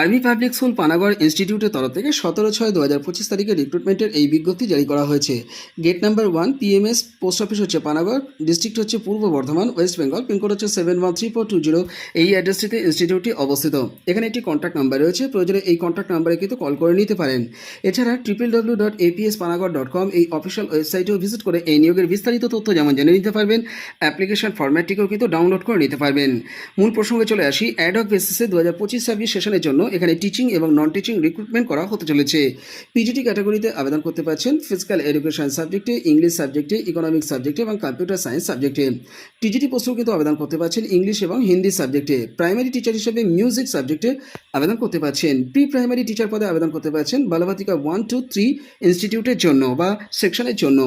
Army public school Panagarh ইনস্টিটিউটের তরফ থেকে সতেরো ছয় দু হাজার পঁচিশ তারিখে রিক্রুটমেন্টের এই বিজ্ঞপ্তি জারি করা হয়েছে। Gate number one PMS post office হচ্ছে পানাগড় ডিস্ট্রিক্ট হচ্ছে Purba Bardhaman west Bengal pincode হচ্ছে seven one three four two zero এই অ্যাড্রেসটিতে ইনস্টিটিউটটি অবস্থিত। এখানে একটি কন্ট্যাক্ট নাম্বার রয়েছে, প্রয়োজনে এই কন্ট্যাক্ট নাম্বারে কিন্তু কল করে নিতে পারেন। এছাড়া triple W dot APS Panagarh dot com এই অফিসিয়াল ওয়েবসাইটেও ভিজিট করে এই নিয়োগের বিস্তারিত তথ্য যেমন জেনে নিতে পারবেন অ্যাপ্লিকেশন ফরম্যাটটিকেও কিন্তু ডাউনলোড করে নিতে পারবেন। মূল প্রসঙ্গে চলে আসি অ্যাডক বেসিসে দু হাজার পঁচিশ ছাব্বিশ সেশনের জন্য এখানে টিচিং এবং নন টিচিং রিক্রুটমেন্ট করা হতে চলেছে। পিজিটি ক্যাটাগরিতে আবেদন করতে পারছেন ফিজিক্যাল এডুকেশন সাবজেক্টে ইংলিশ সাবজেক্টে ইকোনমিক সাবজেক্টে এবং কম্পিউটার সায়েন্স সাবজেক্টে টিজিটি পোস্টেও কিন্তু আবেদন করতে পারছেন ইংলিশ এবং হিন্দি সাবজেক্টে প্রাইমারি টিচার হিসেবে মিউজিক সাবজেক্টে আবেদন করতে পারছেন। প্রি প্রাইমারি টিচার পদে আবেদন করতে পারছেন বালবাতিকা ওয়ান টু থ্রি ইনস্টিটিউটের জন্য বা সেকশনের জন্য।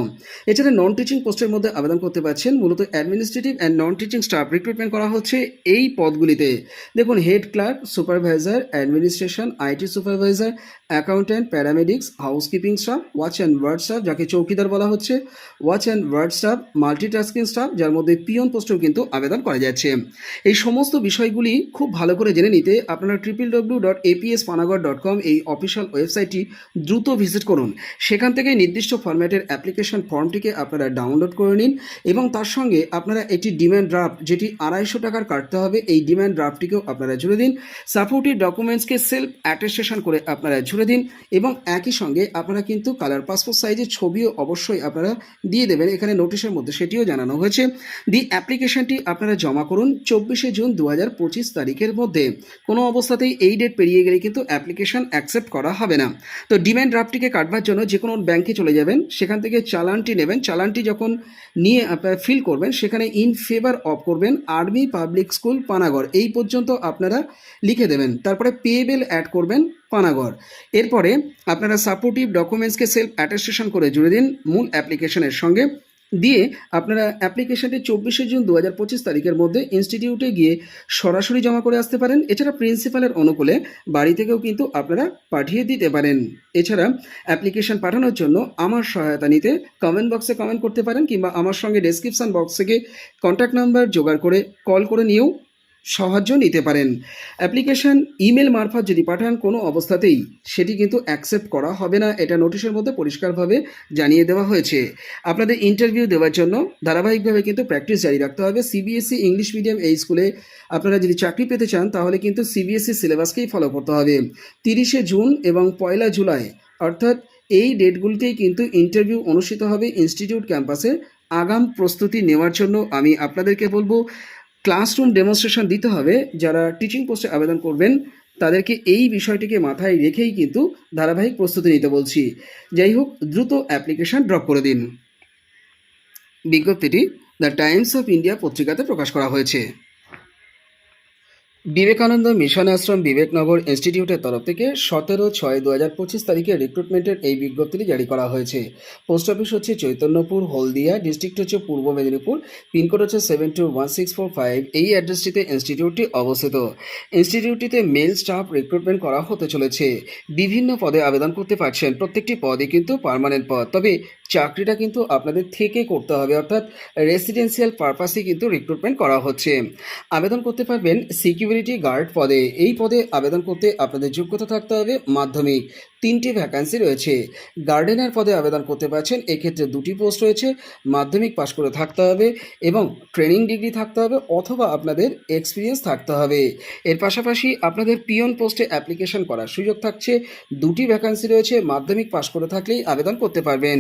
এছাড়া নন টিচিং পোস্টের মধ্যে আবেদন করতে পারছেন মূলত administrative and non teaching staff recruitment করা হচ্ছে এই পদগুলিতে। দেখুন head clerk supervisor administration, IT supervisor accountant, paramedics, housekeeping staff, watch and ward staff, যাকে চৌকিদার বলা হচ্ছে। Watch and ward staff, multitasking staff, যার মধ্যে পিয়ন পোস্টেও কিন্তু আবেদন করা যাচ্ছে। এই সমস্ত বিষয়গুলি খুব ভালো করে জেনে নিতে আপনারা triple W dot APS Panagarh dot com এই অফিসিয়াল ওয়েবসাইটটি দ্রুত ভিজিট করুন। সেখান থেকে নির্দিষ্ট ফরম্যাটের অ্যাপ্লিকেশন ফর্মটিকে আপনারা ডাউনলোড করে নিন এবং তার সঙ্গে আপনারা একটি ডিম্যান্ড ড্রাফট, যেটি আড়াইশো টাকার কাটতে হবে, এই ডিম্যান্ড ড্রাফটটিকেও আপনারা জুড়ে দিন। সাপোর্টিভ ডকুমেন্টসকে সেলফ অ্যাটেস্টেশন করে আপনারা জুড়ে দিন এবং একই সঙ্গে আপনারা কিন্তু কালার পাসপোর্ট সাইজের ছবিও অবশ্যই আপনারা দিয়ে দেবেন। এখানে নোটিশের মধ্যে সেটিও জানানো হয়েছে। দি অ্যাপ্লিকেশনটি আপনারা জমা করুন চব্বিশে জুন দু হাজার পঁচিশ তারিখের মধ্যে। কোনো অবস্থাতেই এই ডেট পেরিয়ে গেলে কিন্তু অ্যাপ্লিকেশন অ্যাকসেপ্ট করা হবে না। তো ডিম্যান্ড ড্রাফটটিকে কাটবার জন্য যে কোনো ব্যাংকে চলে যাবেন, সেখান থেকে চালানটি নেবেন। চালানটি যখন নিয়ে আপনারা ফিল করবেন, সেখানে ইন ফেভার অফ করবেন আর্মি পাবলিক স্কুল পানাগড় এই পর্যন্ত আপনারা লিখে দেবেন। তারপরে পেবেল অ্যাড করবেন। পানাগড়। এরপরে আপনারা সাপোর্টিভ ডকুমেন্টসকে সেলফ অ্যাটেস্টেশন করে জুড়ে দিন মূল অ্যাপ্লিকেশনের সঙ্গে। দিয়ে আপনারা অ্যাপ্লিকেশনটি চব্বিশে জুন দু হাজার পঁচিশ তারিখের মধ্যে ইনস্টিটিউটে গিয়ে সরাসরি জমা করে আসতে পারেন। এছাড়া প্রিন্সিপালের অনুকূলে বাড়ি থেকেও কিন্তু আপনারা পাঠিয়ে দিতে পারেন। এছাড়া অ্যাপ্লিকেশন পাঠানোর জন্য আমার সহায়তা নিতে কমেন্ট বক্সে কমেন্ট করতে পারেন কিংবা আমার সঙ্গে ডেসক্রিপশন বক্স থেকে কন্ট্যাক্ট নাম্বার জোগাড় করে কল করে নিয়েও সাহায্য নিতে পারেন। অ্যাপ্লিকেশন, ইমেল মারফত যদি পাঠান কোনো অবস্থাতেই, সেটি কিন্তু অ্যাকসেপ্ট করা হবে না। এটা নোটিশের মধ্যে পরিষ্কারভাবে জানিয়ে দেওয়া হয়েছে। আপনাদের ইন্টারভিউ দেওয়ার জন্য ধারাবাহিকভাবে কিন্তু প্র্যাকটিস জারি রাখতে হবে। সিবিএসই ইংলিশ মিডিয়াম এই স্কুলে আপনারা যদি চাকরি পেতে চান, তাহলে কিন্তু সিবিএসই সিলেবাসকেই ফলো করতে হবে। তিরিশে জুন এবং পয়লা জুলাই, অর্থাৎ এই ডেটগুলিতেই কিন্তু ইন্টারভিউ অনুষ্ঠিত হবে ইনস্টিটিউট ক্যাম্পাসে। আগাম প্রস্তুতি নেওয়ার জন্য আমি আপনাদেরকে বলব ক্লাসরুম ডেমনস্ট্রেশন দিতে হবে। যারা টিচিং পোস্টে আবেদন করবেন, তাদেরকে এই বিষয়টিকে মাথায় রেখেই কিন্তু ধারাবাহিক প্রস্তুতি নিতে বলছি। যাই হোক, দ্রুত অ্যাপ্লিকেশান ড্রপ করে দিন। বিজ্ঞপ্তিটি দ্য টাইমস অফ ইন্ডিয়া পত্রিকাতে প্রকাশ করা হয়েছে। বিবেকানন্দ মিশন আশ্রম বিবেকনগর ইনস্টিটিউটের তরফ থেকে সতেরো ছয় দু হাজার পঁচিশ তারিখে রিক্রুটমেন্টের এই বিজ্ঞপ্তিটি জারি করা হয়েছে। পোস্ট অফিস হচ্ছে চৈতন্যপুর, হলদিয়া ডিস্ট্রিক্ট হচ্ছে পূর্ব মেদিনীপুর পিনকোড হচ্ছে seven two one six four five এই অ্যাড্রেসটিতে ইনস্টিটিউটটি অবস্থিত। ইনস্টিটিউটটিতে মেল স্টাফ রিক্রুটমেন্ট করা হতে চলেছে। বিভিন্ন পদে আবেদন করতে পারছেন, প্রত্যেকটি পদই কিন্তু পার্মানেন্ট পদ। তবে চাকরিটা কিন্তু আপনাদের থেকে করতে হবে, অর্থাৎ রেসিডেন্সিয়াল পারপাসে কিন্তু রিক্রুটমেন্ট করা হচ্ছে। আবেদন করতে পারবেন সিকিউরিটি গার্ড পদে, এই পদে আবেদন করতে আপনাদের যোগ্যতা থাকতে হবে। মাধ্যমিক তিনটি ভ্যাকান্সি রয়েছে। গার্ডেনার পদে আবেদন করতে পারছেন, এক্ষেত্রে দুটি পোস্ট রয়েছে। মাধ্যমিক পাশ করে থাকতে হবে এবং ট্রেনিং ডিগ্রি থাকতে হবে অথবা আপনাদের এক্সপিরিয়েন্স থাকতে হবে। এর পাশাপাশি আপনাদের পিয়ন পোস্টে অ্যাপ্লিকেশন করার সুযোগ থাকছে। দুটি ভ্যাকান্সি রয়েছে, মাধ্যমিক পাশ করে থাকলেই আবেদন করতে পারবেন।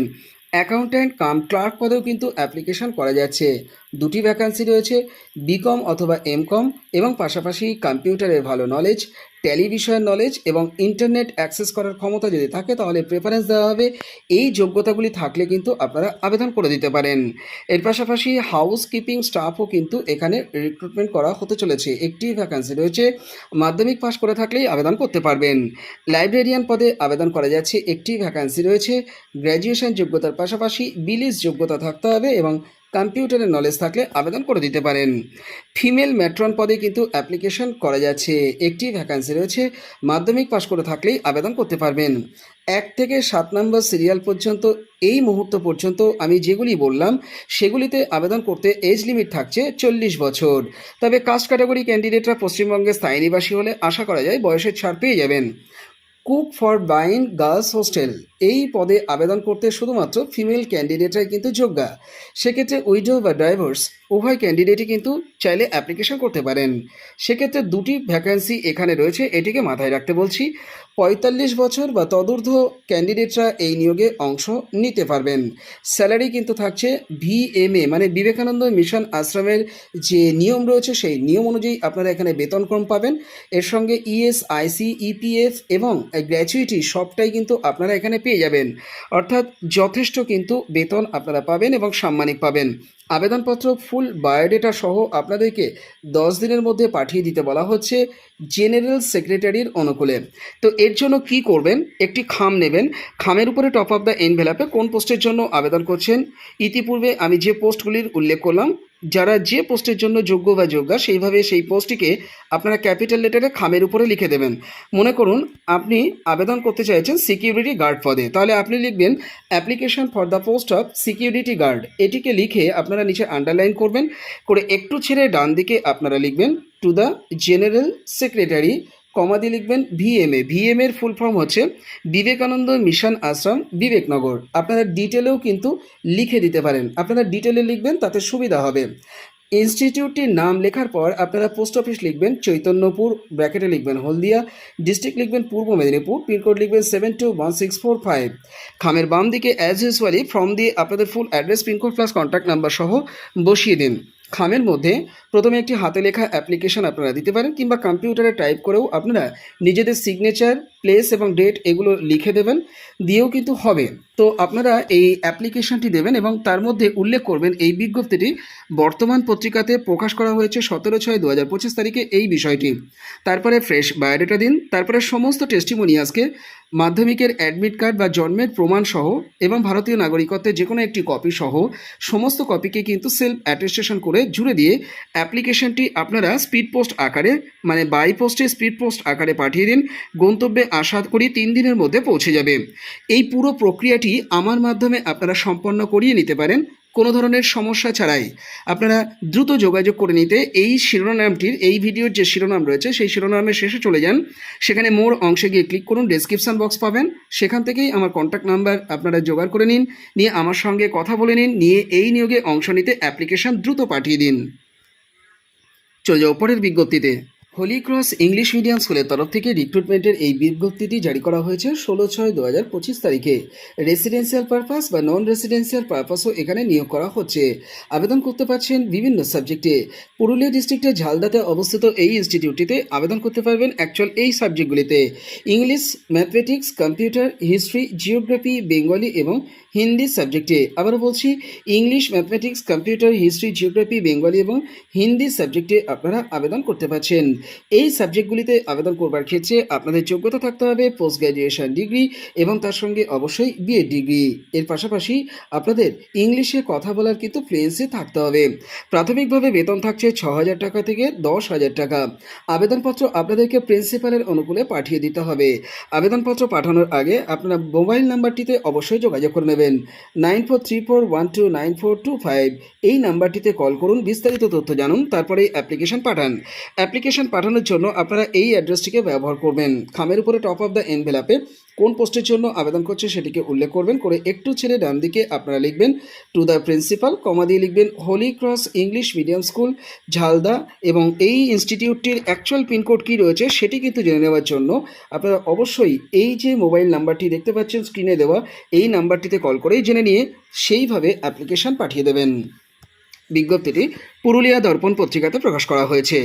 অ্যাকাউন্ট্যান্ট কাম ক্লার্ক পদেও কিন্তু অ্যাপ্লিকেশন করা যাচ্ছে। দুটি ভ্যাকান্সি রয়েছে বিকম অথবা এমকম এবং পাশাপাশি কম্পিউটারের ভালো নলেজ ট্যালি বিষয়ের নলেজ এবং ইন্টারনেট অ্যাক্সেস করার ক্ষমতা যদি থাকে তাহলে প্রেফারেন্স দেওয়া হবে। এই যোগ্যতাগুলি থাকলে কিন্তু আপনারা আবেদন করে দিতে পারেন। এর পাশাপাশি হাউস কিপিং স্টাফও কিন্তু এখানে রিক্রুটমেন্ট করা হতে চলেছে। একটি ভ্যাকান্সি রয়েছে, মাধ্যমিক পাশ করে থাকলেই আবেদন করতে পারবেন। লাইব্রেরিয়ান পদে আবেদন করা যাচ্ছে, একটি ভ্যাকান্সি রয়েছে। গ্র্যাজুয়েশন যোগ্যতার পাশাপাশি বিলিস যোগ্যতা থাকতে হবে এবং কম্পিউটারের নলেজ থাকলে আবেদন করে দিতে পারেন। ফিমেল ম্যাট্রন পদে কিন্তু অ্যাপ্লিকেশন করা যাচ্ছে। একটি ভ্যাকান্সি রয়েছে, মাধ্যমিক পাশ করে থাকলেই আবেদন করতে পারবেন। এক থেকে সাত নম্বর সিরিয়াল পর্যন্ত, এই মুহূর্ত পর্যন্ত আমি যেগুলি বললাম, সেগুলিতে আবেদন করতে এজ লিমিট থাকছে চল্লিশ বছর। তবে কাস্ট ক্যাটাগরি ক্যান্ডিডেটরা পশ্চিমবঙ্গের স্থায়ী নিবাসী হলে আশা করা যায় বয়সের ছাড় পেয়ে যাবেন। কুক ফর বাইন গার্লস হোস্টেল এই পদে আবেদন করতে শুধুমাত্র ফিমেল ক্যান্ডিডেটরাই কিন্তু যোগ্য। সেক্ষেত্রে উইডো বা ডাইভার্স উভয় ক্যান্ডিডেটই কিন্তু চাইলে অ্যাপ্লিকেশন করতে পারেন। সেক্ষেত্রে দুটি ভ্যাকান্সি এখানে রয়েছে, এটিকে মাথায় রাখতে বলছি। পঁয়তাল্লিশ বছর বা তদূর্ধ্ব ক্যান্ডিডেটরা এই নিয়োগে অংশ নিতে পারবেন। স্যালারি কিন্তু থাকছে ভিএমএ মানে বিবেকানন্দ মিশন আশ্রমের যে নিয়ম রয়েছে, সেই নিয়ম অনুযায়ী আপনারা এখানে বেতন কম পাবেন। এর সঙ্গে ইএসআইসি, ইপিএফ এবং গ্র্যাচুইটি সবটাই কিন্তু আপনারা এখানে পেয়ে যাবেন। অর্থাৎ যথেষ্ট কিন্তু বেতন আপনারা পাবেন এবং সাম্মানিক পাবেন। আবেদনপত্র, ফুল বায়োডেটা সহ আপনাদেরকে দশ দিনের মধ্যে পাঠিয়ে দিতে বলা হচ্ছে জেনারেল সেক্রেটারির অনুকূলে। তো এর জন্য কি করবেন? একটি খাম নেবেন। খামের উপরে টপ অফ দ্য এনভেলাপে কোন পোস্টের জন্য আবেদন করছেন? ইতিপূর্বে আমি যে পোস্টগুলির উল্লেখ করলাম যারা যে পোস্টের জন্য যোগ্য বা যোগ্যা সেইভাবে সেই পোস্টটিকে আপনারা ক্যাপিটাল লেটারে খামের উপরে লিখে দেবেন। মনে করুন, আপনি আবেদন করতে চাইছেন সিকিউরিটি গার্ড পদে। তাহলে আপনি লিখবেন application for the post of security guard এটিকে লিখে আপনারা নিচে আন্ডারলাইন করবেন, করে একটু ছেড়ে ডান দিকে আপনারা লিখবেন to the general secretary comma দিয়ে লিখবেন ভিএমএ ভিএম এর ফুল ফর্ম হচ্ছে বিবেকানন্দ মিশন আশ্রম, বিবেকনগর। আপনারা ডিটেলেও কিন্তু লিখে দিতে পারেন। আপনারা ডিটেলে লিখবেন, তাতে সুবিধা হবে। ইনস্টিটিউটটির নাম লেখার পর আপনারা পোস্ট অফিস লিখবেন, চৈতন্যপুর ব্র্যাকেটে লিখবেন হলদিয়া ডিস্ট্রিক্ট লিখবেন পূর্ব মেদিনীপুর পিনকোড লিখবেন seven two one six four five খামের বাম দিকে অ্যাজ ইউজুয়ালি ফর্ম দিয়ে আপনাদের full address pincode plus contact number সহ বসিয়ে দিন। খামের মধ্যে প্রথমে একটি হাতে লেখা অ্যাপ্লিকেশন আপনারা দিতে পারেন কিংবা কম্পিউটারে টাইপ করেও আপনারা নিজেদের সিগনেচার প্লেস এবং ডেট এগুলো লিখে দেবেন, দিয়েও কিন্তু হবে। তো আপনারা এই অ্যাপ্লিকেশনটি দেবেন এবং তার মধ্যে উল্লেখ করবেন এই বিজ্ঞপ্তিটি বর্তমান পত্রিকাতে প্রকাশ করা হয়েছে সতেরো ছয় দু হাজার তারিখে এই বিষয়টি। তারপরে ফ্রেশ বায়োডেটা দিন, তারপরে সমস্ত টেস্টিমোনিয়াসকে মাধ্যমিকের অ্যাডমিট কার্ড বা জন্মের প্রমাণ সহ এবং ভারতীয় নাগরিকত্বের যে কোনো একটি কপি সহ সমস্ত কপিকে কিন্তু সেলফ অ্যাটেস্টেশন করে জুড়ে দিয়ে অ্যাপ্লিকেশনটি আপনারা স্পিড পোস্ট আকারে মানে বাই পোস্টে স্পিড পোস্ট আকারে পাঠিয়ে দিন। গন্তব্যে আশা করি তিন দিনের মধ্যে পৌঁছে যাবে। এই পুরো প্রক্রিয়াটি আমার মাধ্যমে আপনারা সম্পন্ন করিয়ে নিতে পারেন। কোনো ধরনের সমস্যা ছাড়াই আপনারা দ্রুত যোগাযোগ করে নিতে এই শিরোনামটির, এই ভিডিওর যে শিরোনাম রয়েছে, সেই শিরোনামের শেষে চলে যান। সেখানে মোর অংশে গিয়ে ক্লিক করুন ডেসক্রিপশন বক্স পাবেন। সেখান থেকেই আমার কন্ট্যাক্ট নাম্বার আপনারা জোগাড় করে নিন, নিয়ে আমার সঙ্গে কথা বলে নিন, নিয়ে এই নিয়োগে অংশ নিতে অ্যাপ্লিকেশন দ্রুত পাঠিয়ে দিন। চলে যাও পরের বিজ্ঞপ্তিতে। হোলি ক্রস ইংলিশ মিডিয়াম স্কুলের তরফ থেকে রিক্রুটমেন্টের এই বিজ্ঞপ্তিটি জারি করা হয়েছে ষোলো ছয় দু হাজার পঁচিশ তারিখে। রেসিডেন্সিয়াল পারপাস বা নন রেসিডেন্সিয়াল পারপাসও এখানে নিয়োগ করা হচ্ছে। আবেদন করতে পারছেন বিভিন্ন সাবজেক্টে। পুরুলিয়া ডিস্ট্রিক্টের ঝালদাতে অবস্থিত এই ইনস্টিটিউটটিতে আবেদন করতে পারবেন অ্যাকচুয়াল এই সাবজেক্টগুলিতে। English mathematics computer history geography Bengali এবং হিন্দি সাবজেক্টে। আবারও বলছি English mathematics computer history geography Bengali এবং হিন্দি সাবজেক্টে আপনারা আবেদন করতে পারছেন। এই সাবজেক্টগুলিতে আবেদন করবার ক্ষেত্রে আপনাদের যোগ্যতা থাকতে হবে পোস্ট গ্র্যাজুয়েশন ডিগ্রি এবং তার সঙ্গে অবশ্যই বিএড ডিগ্রি এর পাশাপাশি আপনাদের ইংলিশে কথা বলার কিন্তু ফ্লুয়েন্সি থাকতে হবে। প্রাথমিকভাবে বেতন থাকছে ছ হাজার টাকা থেকে দশ হাজার টাকা। আবেদনপত্র আপনাদেরকে প্রিন্সিপালের অনুকূলে পাঠিয়ে দিতে হবে। আবেদনপত্র পাঠানোর আগে আপনারা মোবাইল নাম্বারটিতে অবশ্যই যোগাযোগ করে নেবেন। Nine four three four one two nine four two five. এই নাম্বারটিতে কল করুন, বিস্তারিত তথ্য জানুন তারপরে অ্যাপ্লিকেশন পাঠান। অ্যাপ্লিকেশন পাঠানোর জন্য আপনারা এই অ্যাড্রেসটিকে ব্যবহার করবেন। খামের উপরে টপ অফ দ্য এনভেলাপে কোন পোস্টের জন্য আবেদন করছে সেটিকে উল্লেখ করবেন। করে একটু ছেড়ে ডান দিকে আপনারা লিখবেন টু দ্য প্রিন্সিপাল কমা দিয়ে লিখবেন Holy Cross English Medium School Jhalda এবং এই ইনস্টিটিউটটির অ্যাকচুয়াল পিনকোড কী রয়েছে সেটি কিন্তু জেনে নেওয়ার জন্য আপনারা অবশ্যই এই যে মোবাইল নাম্বারটি দেখতে পাচ্ছেন স্ক্রিনে দেওয়া, এই নাম্বারটিতে কল করেই জেনে নিয়ে সেইভাবে অ্যাপ্লিকেশন পাঠিয়ে দেবেন। বিজ্ঞপ্তিটি পুরুলিয়া দর্পণ পত্রিকাতে প্রকাশ করা হয়েছে।